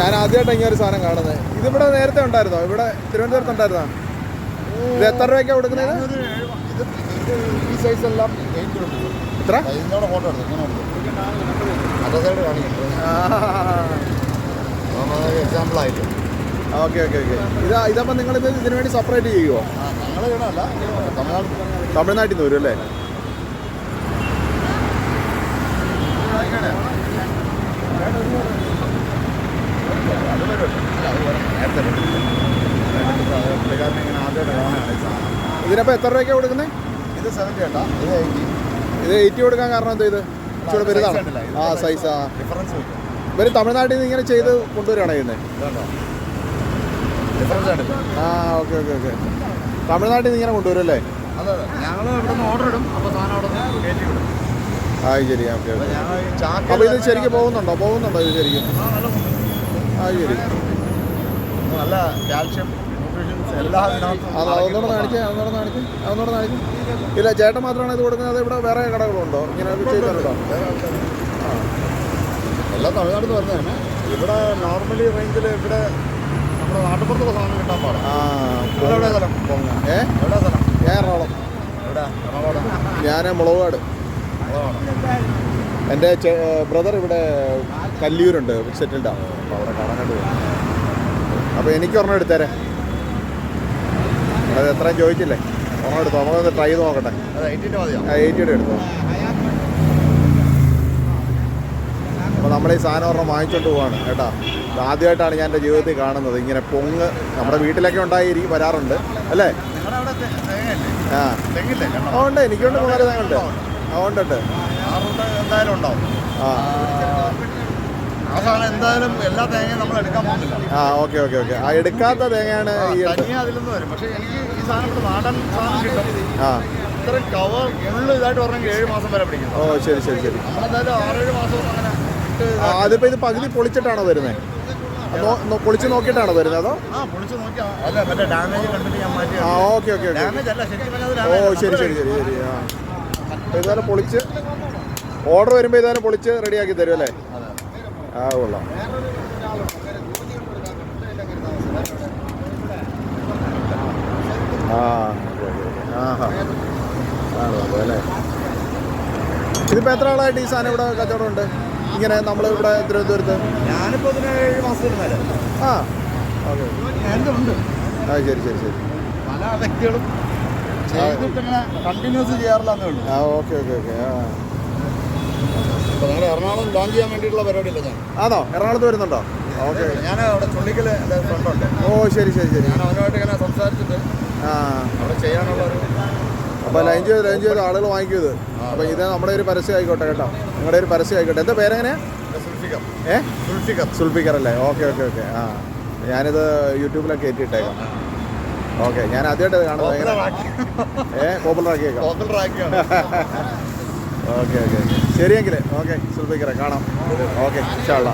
ഞാൻ ആദ്യമായിട്ടാണ് ഇങ്ങനെ ഒരു സാധനം കാണുന്നത്. ഇതിവിടെ നേരത്തെ ഉണ്ടായിരുന്നോ? ഇവിടെ തിരുവനന്തപുരത്ത് ഉണ്ടായിരുന്നോ? ഇത് എത്ര രൂപയ്ക്കാണ് കൊടുക്കുന്നത്? ഈ സൈസ് എല്ലാം എത്ര? ഫോട്ടോ എടുത്തു. എക്സാമ്പിൾ ആയിട്ട്. Okay okay okay. ഇത് നിങ്ങൾ ഇത് ഇതിനു വേണ്ടി സെപ്പറേറ്റ് ചെയ്യുമോ തമിഴ്നാട്ടിൽ നിന്ന് വരും അല്ലേ. നേരത്തെ ഇങ്ങനെ ആദ്യമായിട്ട് സാധനം ഇതിനപ്പോൾ എത്ര രൂപയ്ക്കാണ് കൊടുക്കുന്നത് ഇത് സെവന്റി ഏട്ടാ. ഇത് എയ്റ്റി ഇത് എയ്റ്റി കൊടുക്കാൻ കാരണം എന്താ ഇത്? ഇച്ചിരി വലുതാണ്. ആ സൈസാ ഡിഫറൻസ് ഇവർ ഇവർ തമിഴ്നാട്ടിൽ നിന്ന് ഇങ്ങനെ ചെയ്ത് കൊണ്ടുവരികയാണ് ചെയ്യുന്നത് ആ ഓക്കെ ഓക്കെ ഓക്കെ തമിഴ്നാട്ടിൽ നിന്ന് ഇങ്ങനെ കൊണ്ടുവരും അല്ലേ? ആ ശരി ഓക്കെ അപ്പോൾ ഇത് ശരിക്കും പോകുന്നുണ്ടോ? പോകുന്നുണ്ടോ ഇത് ശരിക്കും? നല്ല കാൽഷ്യം ന്യൂട്രീഷൻസ് കാണിക്കാം ഇതിനകത്തും അത് അതൊന്നുകൂടെ കാണിക്കുക അതൊന്നുകൂടെ കാണിക്കുക അതൊന്നുകൂടെ ഇല്ല ചേട്ടൻ മാത്രമാണ് ഇത് കൊടുക്കുന്നത്. ഇവിടെ വേറെ കടകളുണ്ടോ? ഇങ്ങനെ ചെയ്തിട്ടുണ്ടോ എല്ലാം തമിഴ്നാട് നിന്ന് വരുന്നതാണ് ഇവിടെ നോർമലി റേഞ്ചിൽ ഇവിടെ നമ്മുടെ നാട്ടുപുറത്തുള്ള സാധനം കിട്ടാൻ പാടാം. ആ ഇവിടെ എവിടെ സ്ഥലം? പൊങ്ങ. ഏ? എവിടെ സ്ഥലം ഞാൻ എറണാകുളം. ഞാൻ മുളകാട്. അതാണ് എന്റെ ബ്രദർ ഇവിടെ കല്ലിയൂരുണ്ട് സെറ്റിൽഡാണ് അപ്പോൾ അവിടെ കാണാനായിട്ട് പോകും അപ്പോൾ എനിക്ക് ഒരെണ്ണം എടുത്തേരെ. അത് എത്രയും ചോദിച്ചില്ലേ? ഒരെണ്ണം എടുത്തോ? നമുക്കൊന്ന് ട്രൈ ചെയ്ത് നോക്കട്ടെ. എയ്റ്റിയുടെ എടുത്തോ? അപ്പോൾ നമ്മൾ ഈ സാധനം ഒരെണ്ണം വാങ്ങിച്ചുകൊണ്ട് പോവാണ് കേട്ടോ. ആദ്യമായിട്ടാണ് ഞാൻ എന്റെ ജീവിതത്തിൽ കാണുന്നത്. ഇങ്ങനെ പൊങ്ങ് നമ്മുടെ വീട്ടിലൊക്കെ ഉണ്ടായി വരാറുണ്ട് അല്ലേ? ആ. ഉണ്ട്. എനിക്കുണ്ട് മൂന്നാൽ തേങ്ങുണ്ട്. ഉണ്ട്. ഉണ്ട് ആ റൂട്ട് എന്തായാലും ഉണ്ടാവും. ആ. എന്തായാലും എല്ലാ തേങ്ങയും നമ്മൾ എടുക്കാൻ പോകുന്നില്ല. ആ ഓക്കെ ഓക്കെ ഓക്കെ. ആ എടുക്കാത്ത തേങ്ങയാണ് ഈ തനിയെ അതിൽ വരും. പക്ഷേ എനിക്ക് ഈ സാധനം ഇവിടെ നാടൻ സാധനം കിട്ടും. ആ. ഇത്രയും കവർ ഫുള്ള് ഇതായിട്ട് പറഞ്ഞെങ്കിൽ ഏഴ് മാസം വരെ പിടിക്കും. ഓ ശരി ശരി ശരി. നമ്മളെന്തായാലും ആറേഴ് മാസം അങ്ങനെ അതിപ്പോ ഇത് പകുതി പൊളിച്ചിട്ടാണോ വരുന്നത് പൊളിച്ച് നോക്കിയിട്ടാണോ വരുന്നത് അതോ? ആ ഓക്കെ ഓക്കെ ഓ ശരി ശരി ശരി ശരി ആ. അപ്പോൾ ഇതുപോലെ പൊളിച്ച് ഓർഡർ വരുമ്പോൾ ഇതുപോലെ പൊളിച്ച് റെഡിയാക്കി തരും അല്ലേ. ആ കൊള്ളാം. ആ ആഹാ ആണോ അല്ലേ? ഇതിപ്പോൾ എത്ര ആളായിട്ട് ഈ സാധനം ഇവിടെ കച്ചവടം ഉണ്ട്? ഇങ്ങനെ നമ്മൾ ഇവിടെ തിരുവനന്തപുരത്ത്? ഞാനിപ്പോ ഇതിന് ഏഴ് മാസത്തിന് മേലെ. ആ ഓക്കെ. എന്തുണ്ട് ആ ശരി ശരി ശരി. പല വ്യക്തികളും കണ്ടിന്യൂസ് ചെയ്യാറില്ല ആ ഓക്കെ ഓക്കെ ഓക്കെ ആ. എറണാകുളം ലോഞ്ച് ചെയ്യാൻ വേണ്ടിയിട്ടുള്ള പരിപാടിയില്ല ഞാൻ? ആണോ? എറണാകുളത്ത് വരുന്നുണ്ടോ? ഓക്കെ. ഞാൻ അവിടെ ചുള്ളിക്കൽ എന്റെ ഫ്രണ്ടുണ്ട് ഓ ശരി ശരി ശരി. ഞാൻ അവനുമായിട്ട് ഇങ്ങനെ സംസാരിച്ചിട്ട് ആ. അവിടെ ചെയ്യാനുള്ള ഒരു അപ്പോൾ ലൈൻ ചെയ്ത് ലൈൻ ചെയ്ത് ആളുകൾ വാങ്ങിക്കുന്നത് അപ്പോൾ ഇത് നമ്മുടെ ഒരു പരസ്യം ആയിക്കോട്ടെ കേട്ടോ. നിങ്ങളുടെ ഒരു പരസ്യം ആയിക്കോട്ടെ. എന്താ പേരെങ്ങനെ? സുൽഫിക്കർ ഏ? സുൽഫിക്കർ സുൽഫിക്കർ അല്ലേ? Okay okay okay. ആ. ഞാനിത് യൂട്യൂബിലൊക്കെ കയറ്റിയിട്ടേക്കാം ഓക്കെ ഞാൻ ആദ്യമായിട്ട് കാണുന്നത് ഏ പോപ്പുലർ ആക്കിയാണ്. ഓക്കെ ഓക്കെ ശരിയെങ്കിൽ ഓക്കെ സുൽഫിക്കറെ കാണാം. ഓക്കെ ഇൻഷാള്ള